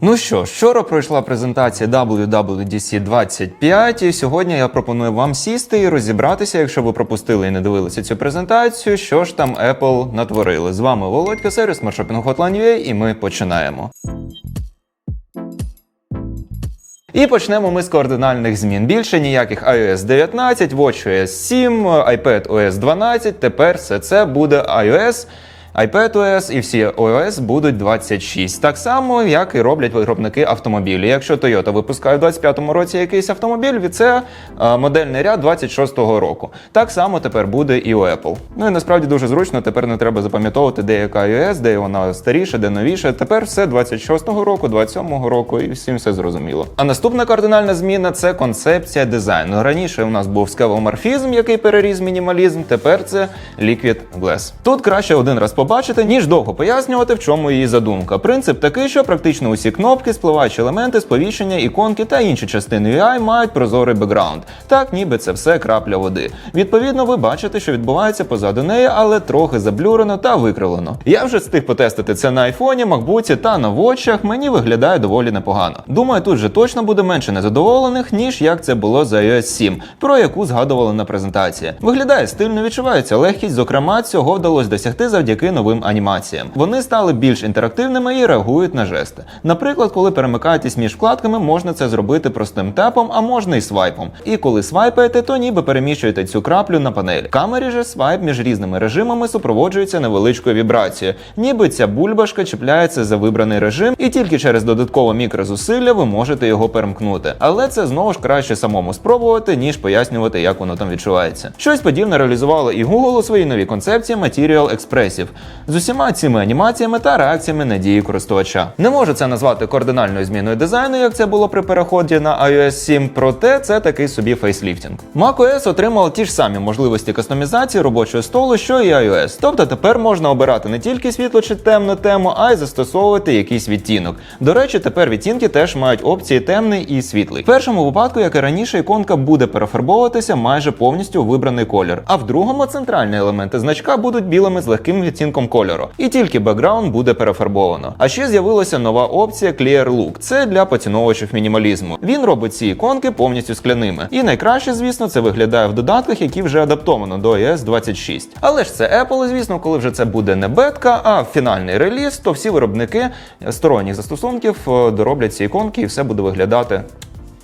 Ну що, вчора пройшла презентація WWDC 25, і сьогодні я пропоную вам сісти і розібратися, якщо ви пропустили і не дивилися цю презентацію, що ж там Apple натворили. З вами Володька, сервіс Маршопінг Hotline.ua, і ми починаємо. І почнемо ми з координальних змін. Більше ніяких iOS 19, WatchOS 7, iPadOS 12. Тепер все це буде iOS. iPadOS і всі OS будуть 26. Так само, як і роблять виробники автомобілів. Якщо Toyota випускає в 25-му році якийсь автомобіль, це е, модельний ряд 26-го року. Так само тепер буде і у Apple. Ну і насправді дуже зручно. Тепер не треба запам'ятовувати, де яка iOS, де вона старіша, де новіша. Тепер все 26-го року, 27-го року, і всім все зрозуміло. А наступна кардинальна зміна це концепція дизайну. Раніше у нас був скевоморфізм, який переріз мінімалізм. Тепер це Liquid Glass. Тут краще один раз побачити, ніж довго пояснювати, в чому її задумка. Принцип такий, що практично усі кнопки, спливаючі елементи, сповіщення, іконки та інші частини UI мають прозорий бекграунд. Так, ніби це все крапля води. Відповідно, ви бачите, що відбувається позаду неї, але трохи заблюрено та викривлено. Я вже встиг потестити це на айфоні, макбуці та на вочах. Мені виглядає доволі непогано. Думаю, тут же точно буде менше незадоволених, ніж як це було за iOS 7, про яку згадували на презентації. Виглядає стильно, відчувається легкість. Зокрема, цього вдалося досягти завдяки новим анімаціям. Вони стали більш інтерактивними і реагують на жести. Наприклад, коли перемикаєтесь між вкладками, можна це зробити простим тепом, а можна і свайпом. І коли свайпаєте, то ніби переміщуєте цю краплю на панель. Камері же свайп між різними режимами супроводжується невеличкою вібрацією, ніби ця бульбашка чіпляється за вибраний режим, і тільки через додаткове мікрозусилля ви можете його перемкнути. Але це знову ж краще самому спробувати, ніж пояснювати, як воно там відчувається. Щось подібне реалізувало і Google у своїй новій концепції Material Expressive з усіма цими анімаціями та реакціями на дії користувача. Не можу це назвати кардинальною зміною дизайну, як це було при переході на iOS 7, проте це такий собі фейсліфтінг. macOS отримав ті ж самі можливості кастомізації робочого столу, що і iOS. Тобто тепер можна обирати не тільки світло чи темну тему, а й застосовувати якийсь відтінок. До речі, тепер відтінки теж мають опції темний і світлий. В першому випадку, як і раніше, іконка буде перефарбовуватися майже повністю у вибраний колір. А в другому центральні елементи значка будуть білими з легким відтінком кольору. І тільки бекграунд буде перефарбовано. А ще з'явилася нова опція Clear Look. Це для поціновувачів мінімалізму. Він робить ці іконки повністю скляними. І найкраще, звісно, це виглядає в додатках, які вже адаптовано до iOS 26. Але ж це Apple, звісно, коли вже це буде не бетка, а фінальний реліз, то всі виробники сторонніх застосунків е, дороблять ці іконки і все буде виглядати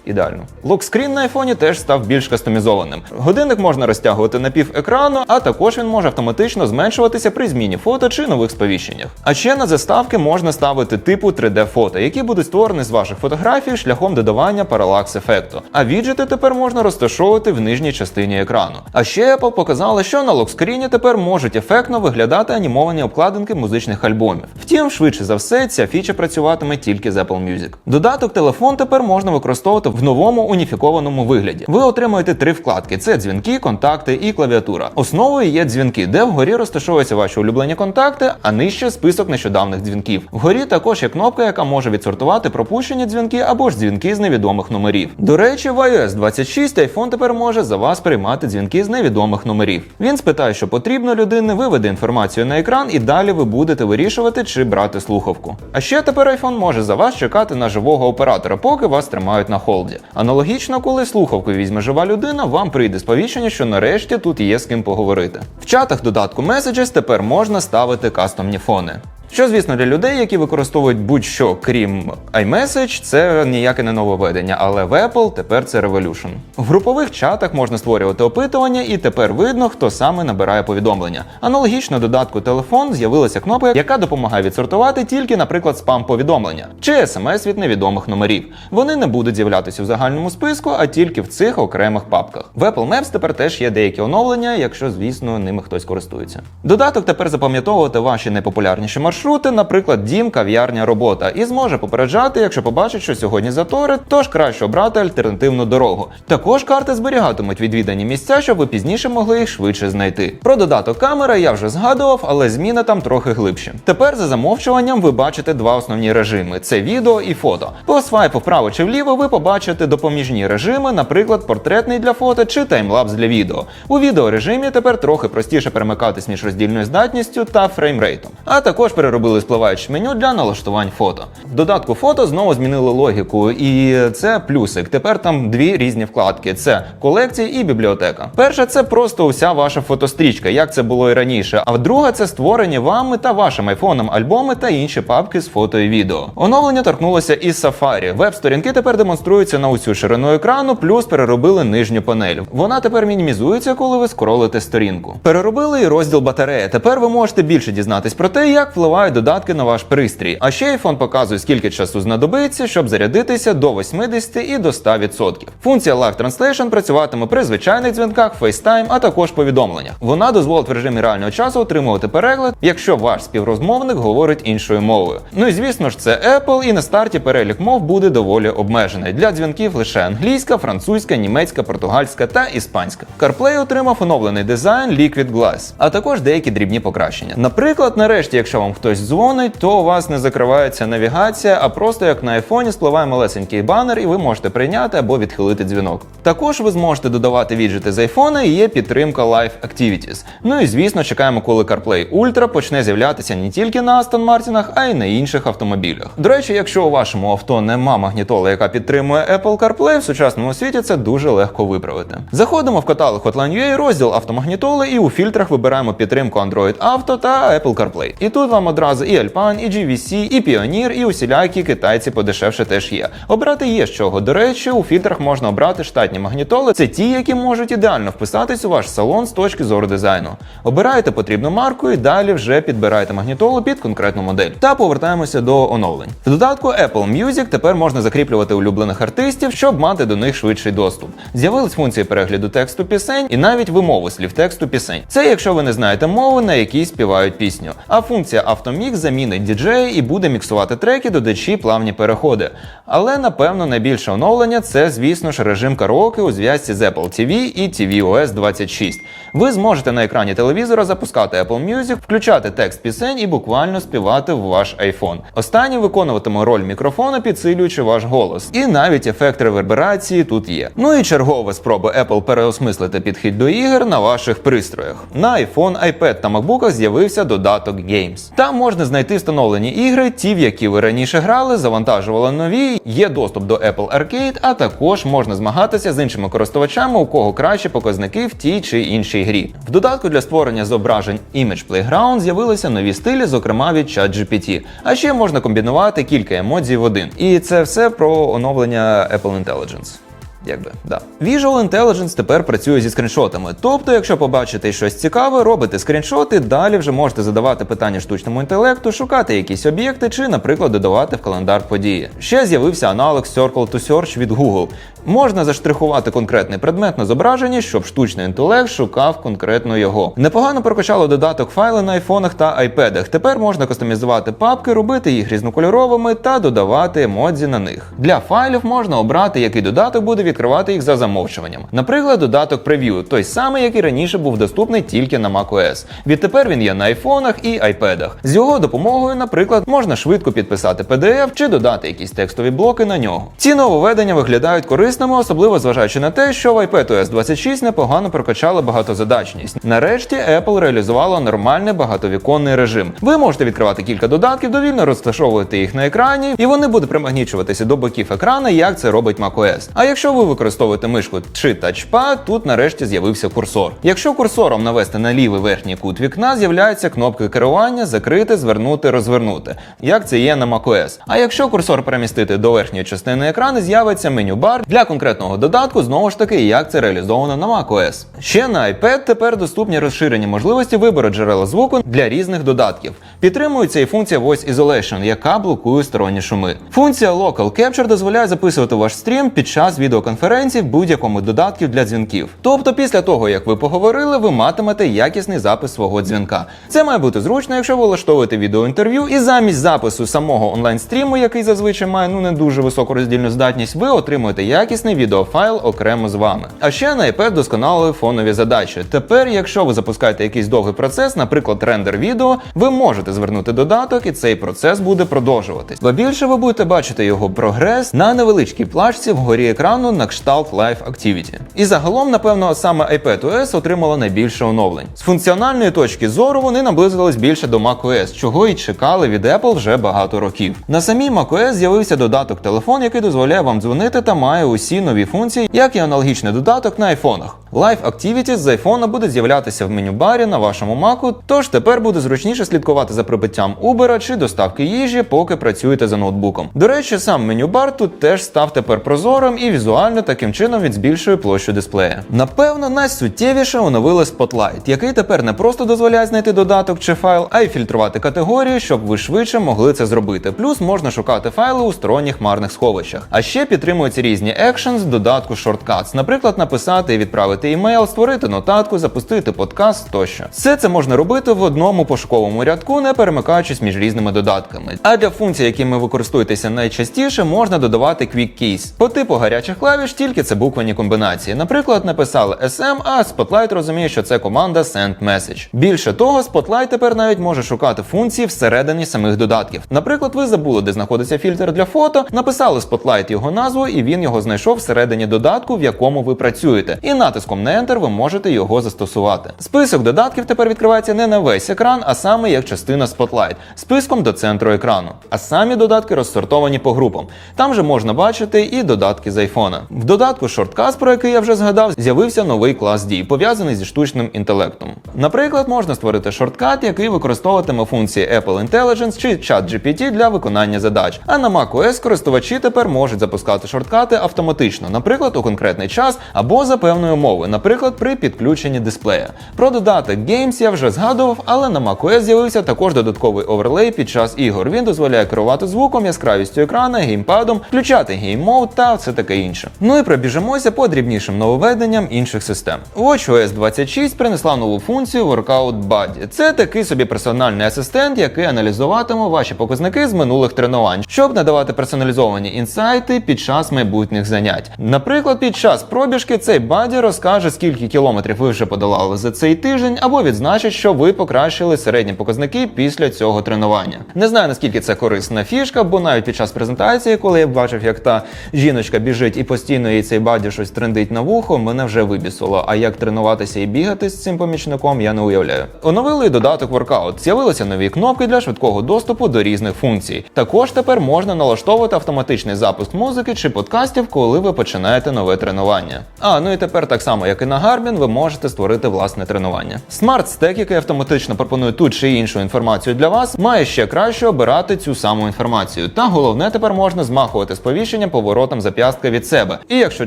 Ідеально. Локскрін на айфоні теж став більш кастомізованим. Годинник можна розтягувати на пів екрану, а також він може автоматично зменшуватися при зміні фото чи нових сповіщеннях. А ще на заставки можна ставити типу 3D-фото, які будуть створені з ваших фотографій шляхом додавання паралакс-ефекту. А віджити тепер можна розташовувати в нижній частині екрану. А ще Apple показала, що на локскріні тепер можуть ефектно виглядати анімовані обкладинки музичних альбомів. Втім, швидше за все, ця фіча працюватиме тільки з Apple Music. Додаток телефон тепер можна використовувати в новому уніфікованому вигляді. Ви отримуєте три вкладки: це дзвінки, контакти і клавіатура. Основою є дзвінки, де вгорі розташовуються ваші улюблені контакти, а нижче список нещодавних дзвінків. Вгорі також є кнопка, яка може відсортувати пропущені дзвінки або ж дзвінки з невідомих номерів. До речі, в iOS 26 iPhone тепер може за вас приймати дзвінки з невідомих номерів. Він спитає, що потрібно людини, виведе інформацію на екран, і далі ви будете вирішувати, чи брати слухавку. А ще тепер iPhone може за вас чекати на живого оператора, поки вас тримають на холді. Аналогічно, коли слухавку візьме жива людина, вам прийде сповіщення, що нарешті тут є з ким поговорити. В чатах додатку Messages тепер можна ставити кастомні фони. Що, звісно, для людей, які використовують будь-що крім iMessage, це ніяке не нововведення, але в Apple тепер це Revolution. В групових чатах можна створювати опитування, і тепер видно, хто саме набирає повідомлення. Аналогічно додатку телефон з'явилася кнопка, яка допомагає відсортувати тільки, наприклад, спам-повідомлення чи смс від невідомих номерів. Вони не будуть з'являтися в загальному списку, а тільки в цих окремих папках. В Apple Maps тепер теж є деякі оновлення, якщо, звісно, ними хтось користується. Додаток тепер запам'ятовувати ваші найпопулярніші маршрути, наприклад, дім, кав'ярня, робота, і зможе попереджати, якщо побачить, що сьогодні затори, тож краще обрати альтернативну дорогу. Також карти зберігатимуть відвідані місця, щоб ви пізніше могли їх швидше знайти. Про додаток камера я вже згадував, але зміни там трохи глибші. Тепер за замовчуванням ви бачите два основні режими: це відео і фото. По свайпу вправо чи вліво ви побачите допоміжні режими, наприклад, портретний для фото чи таймлапс для відео. У відеорежимі тепер трохи простіше перемикатись між роздільною здатністю та фреймрейтом, а також переробити переробили спливаюче меню для налаштувань фото. В додатку фото знову змінили логіку, і це плюсик. Тепер там дві різні вкладки: це колекції і бібліотека. Перша це просто уся ваша фотострічка, як це було і раніше. А друга це створені вами та вашим айфоном альбоми та інші папки з фото і відео. Оновлення торкнулося і Safari. Веб-сторінки тепер демонструються на усю ширину екрану, плюс переробили нижню панель. Вона тепер мінімізується, коли ви скролите сторінку. Переробили і розділ батареї. Тепер ви можете більше дізнатись про те, як впливають додатки на ваш пристрій. А ще iPhone показує, скільки часу знадобиться, щоб зарядитися до 80 і до 100%. Функція Live Translation працюватиме при звичайних дзвінках, FaceTime, а також повідомленнях. Вона дозволить в режимі реального часу отримувати переклад, якщо ваш співрозмовник говорить іншою мовою. Ну і звісно ж, це Apple, і на старті перелік мов буде доволі обмежений. Для дзвінків лише англійська, французька, німецька, португальська та іспанська. CarPlay отримав оновлений дизайн Liquid Glass, а також деякі дрібні покращення. Наприклад, нарешті, якщо вам хтось дзвонить, то у вас не закривається навігація, а просто як на айфоні спливає малесенький банер, і ви можете прийняти або відхилити дзвінок. Також ви зможете додавати віджити з айфона і є підтримка Live Activities. Ну і звісно, чекаємо, коли CarPlay Ultra почне з'являтися не тільки на Aston Martin, а й на інших автомобілях. До речі, якщо у вашому авто нема магнітоли, яка підтримує Apple CarPlay, в сучасному світі це дуже легко виправити. Заходимо в каталог Hotline.ua, розділ автомагнітоли, і у фільтрах вибираємо підтримку Android Auto та Apple CarPlay. І тут вам одразу і Alpine, і GVC, і Pioneer, і усілякі китайці подешевше теж є. Обрати є з чого. До речі, у фільтрах можна обрати штатні магнітоли. Це ті, які можуть ідеально вписатись у ваш салон з точки зору дизайну. Обираєте потрібну марку і далі вже підбираєте магнітолу під конкретну модель. Та повертаємося до оновлень. В додатку Apple Music тепер можна закріплювати улюблених артистів, щоб мати до них швидший доступ. З'явились функції перегляду тексту пісень і навіть вимови слів тексту пісень. Це якщо ви не знаєте мову, на якій співають пісню. А функція автомікс замінить діджея і буде міксувати треки, додаючи плавні переходи. Але напевно найбільше оновлення це, звісно ж, режим караоке у зв'язці з Apple TV і tvOS 26. Ви зможете на екрані телевізора запускати Apple Music, включати текст пісень і буквально співати в ваш iPhone. Останній виконуватиме роль мікрофона, підсилюючи ваш голос. І навіть ефект реверберації тут є. Ну і чергова спроба Apple переосмислити підхід до ігор на ваших пристроях. На iPhone, iPad та MacBook з'явився додаток Games. Там можна знайти встановлені ігри, ті, в які ви раніше грали, завантажували нові, є доступ до Apple Arcade, а також можна змагатися з іншими користувачами, у кого кращі показники в тій чи іншій грі. В додатку для створення зображень Image Playground з'явилися нові стилі, зокрема від ChatGPT. А ще можна комбінувати кілька емодзій в один. І це все про оновлення Apple Intelligence. Якби да. Visual Intelligence тепер працює зі скріншотами. Тобто, якщо побачите щось цікаве, робите скріншоти, далі вже можете задавати питання штучному інтелекту, шукати якісь об'єкти чи, наприклад, додавати в календар події. Ще з'явився аналог Circle to Search від Google. Можна заштрихувати конкретний предмет на зображенні, щоб штучний інтелект шукав конкретно його. Непогано прокачало додаток файли на айфонах та айпедах. Тепер можна кастомізувати папки, робити їх різнокольоровими та додавати емодзі на них. Для файлів можна обрати, який додаток буде відкривати їх за замовчуванням. Наприклад, додаток Preview, той самий, який раніше був доступний тільки на macOS. Відтепер він є на айфонах і айпедах. З його допомогою, наприклад, можна швидко підписати PDF чи додати якісь текстові блоки на нього. Ці нововведення виглядають корисними, особливо зважаючи на те, що в iPadOS 26 непогано прокачали багатозадачність. Нарешті Apple реалізувала нормальний багатовіконний режим. Ви можете відкривати кілька додатків, довільно розташовувати їх на екрані, і вони будуть примагнічуватися до боків екрана, як це робить macOS. А якщо ви використовуєте мишку чи тачпад, тут нарешті з'явився курсор. Якщо курсором навести на лівий верхній кут вікна, з'являються кнопки керування, закрити, звернути, розвернути, як це є на macOS. А якщо курсор перемістити до верхньої частини екрану, з'явиться меню бар для конкретного додатку, знову ж таки, як це реалізовано на macOS. Ще на iPad тепер доступні розширені можливості вибору джерела звуку для різних додатків. Підтримується і функція Voice Isolation, яка блокує сторонні шуми. Функція Local Capture дозволяє записувати ваш стрім під час відеоконференції в будь-якому додатку для дзвінків. Тобто, після того як ви поговорили, ви матимете якісний запис свого дзвінка. Це має бути зручно, якщо ви влаштовуєте відеоінтерв'ю, і замість запису самого онлайн-стріму, який зазвичай має ну не дуже високу роздільну здатність, ви отримуєте якісний якісний відеофайл окремо з вами. А ще на iPad досконалили фонові задачі. Тепер, якщо ви запускаєте якийсь довгий процес, наприклад, рендер відео, ви можете звернути додаток, і цей процес буде продовжуватись. Бо більше ви будете бачити його прогрес на невеличкій плашці вгорі екрану на кшталт Live Activity. І загалом, напевно, саме iPadOS отримала найбільше оновлень. З функціональної точки зору вони наблизились більше до macOS, чого і чекали від Apple вже багато років. На самій macOS з'явився додаток телефон, який дозволяє вам дзвонити та має усі нові функції, як і аналогічний додаток на айфонах. Live Activities з айфона буде з'являтися в меню барі на вашому маку, тож тепер буде зручніше слідкувати за прибиттям Uber чи доставки їжі, поки працюєте за ноутбуком. До речі, сам меню бар тут теж став тепер прозорим і візуально таким чином він збільшує площу дисплея. Напевно, найсуттєвіше оновили Spotlight, який тепер не просто дозволяє знайти додаток чи файл, а й фільтрувати категорії, щоб ви швидше могли це зробити. Плюс можна шукати файли у сторонніх марних сховищах. А ще підтримуються різні з додатку Shortcuts, наприклад, написати і відправити імейл, створити нотатку, запустити подкаст тощо. Все це можна робити в одному пошуковому рядку, не перемикаючись між різними додатками. А для функцій, якими ви користуєтеся найчастіше, можна додавати Quick Keys. По типу гарячих клавіш тільки це буквені комбінації. Наприклад, написали SM, а Spotlight розуміє, що це команда Send Message. Більше того, Spotlight тепер навіть може шукати функції всередині самих додатків. Наприклад, ви забули, де знаходиться фільтр для фото, написали Spotlight його назву, і він його знайшов всередині додатку, в якому ви працюєте. І натиском на Enter ви можете його застосувати. Список додатків тепер відкривається не на весь екран, а саме як частина Spotlight, списком до центру екрану. А самі додатки розсортовані по групам. Там же можна бачити і додатки з айфона. В додатку Shortcuts, про який я вже згадав, з'явився новий клас дій, пов'язаний зі штучним інтелектом. Наприклад, можна створити шорткат, який використовуватиме функції Apple Intelligence чи ChatGPT для виконання задач. А на macOS користувачі тепер можуть запускати шорткати автоматично, наприклад, у конкретний час або за певної умови, наприклад, при підключенні дисплея. Про додаток Games я вже згадував, але на macOS з'явився також додатковий оверлей під час ігор. Він дозволяє керувати звуком, яскравістю екрана, геймпадом, включати гейм-мод та все таке інше. Ну і пробіжимося по дрібнішим нововведенням інших систем. WatchOS 26 принесла нову функцію Workout Buddy. Це такий собі персональний асистент, який аналізуватиме ваші показники з минулих тренувань, щоб надавати персоналізовані інсайти під час майбутніх занять. Наприклад, під час пробіжки цей баді розкаже, скільки кілометрів ви вже подолали за цей тиждень, або відзначить, що ви покращили середні показники після цього тренування. Не знаю наскільки це корисна фішка, бо навіть під час презентації, коли я бачив, як та жіночка біжить і постійно їй цей баді щось трендить на вухо, мене вже вибісило. А як тренуватися і бігати з цим помічником, я не уявляю. Оновили додаток Workout. З'явилися нові кнопки для швидкого доступу до різних функцій. Також тепер можна налаштовувати автоматичний запуск музики чи подкастів, коли ви починаєте нове тренування. А ну і тепер, так само як і на Garmin, ви можете створити власне тренування. Smart Stack, який автоматично пропонує ту чи іншу інформацію для вас, має ще краще обирати цю саму інформацію. Та головне тепер можна змахувати сповіщення поворотом зап'ястка від себе. І якщо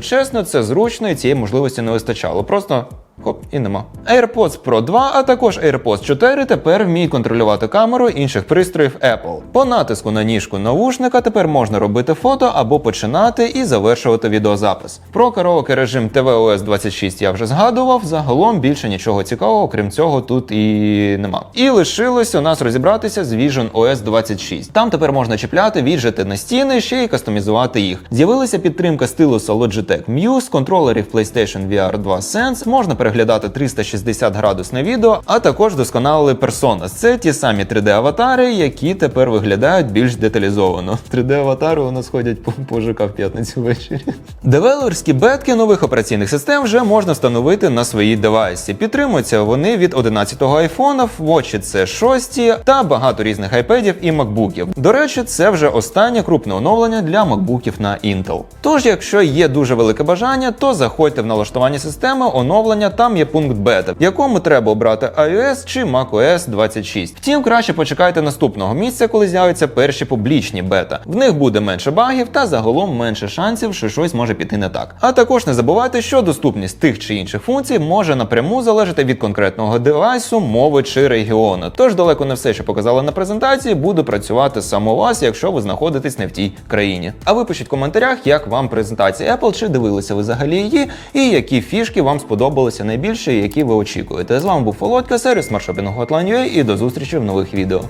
чесно, це зручно і цієї можливості не вистачало. Просто Хоп, і нема. AirPods Pro 2, а також AirPods 4 тепер вміють контролювати камеру інших пристроїв Apple. По натиску на ніжку навушника тепер можна робити фото або починати і завершувати відеозапис. Про караоке режим tvOS 26 я вже згадував. Загалом більше нічого цікавого, крім цього, тут і нема. І лишилось у нас розібратися з Vision OS 26. Там тепер можна чіпляти віджити на стіни, ще й кастомізувати їх. З'явилася підтримка стилуса Logitech Muse, контролерів PlayStation VR 2 Sense, можна переглядати 360 градусне відео, а також досконалили Personas. Це ті самі 3D-аватари, які тепер виглядають більш деталізовано. 3D-аватари у нас ходять по, по ЖК в п'ятницю ввечері. Девелоперські бетки нових операційних систем вже можна встановити на своїй девайсі. Підтримуються вони від 11-го айфона, Watch це 6 та багато різних айпедів і макбуків. До речі, це вже останнє крупне оновлення для макбуків на Intel. Тож, якщо є дуже велике бажання, то заходьте в налаштування системи оновлення там є пункт бета, в якому треба обрати iOS чи macOS 26. Втім, краще почекайте наступного місця, коли з'являться перші публічні бета. В них буде менше багів та загалом менше шансів, що щось може піти не так. А також не забувайте, що доступність тих чи інших функцій може напряму залежати від конкретного девайсу, мови чи регіону. Тож далеко не все, що показали на презентації, буде працювати саме вас, якщо ви знаходитесь не в тій країні. А ви пишіть в коментарях, як вам презентація Apple, чи дивилися ви взагалі її, і які фішки вам сподобалися найбільше, які ви очікуєте. З вами був Володька, сервіс маршопінгу Hotline.ua і до зустрічі в нових відео.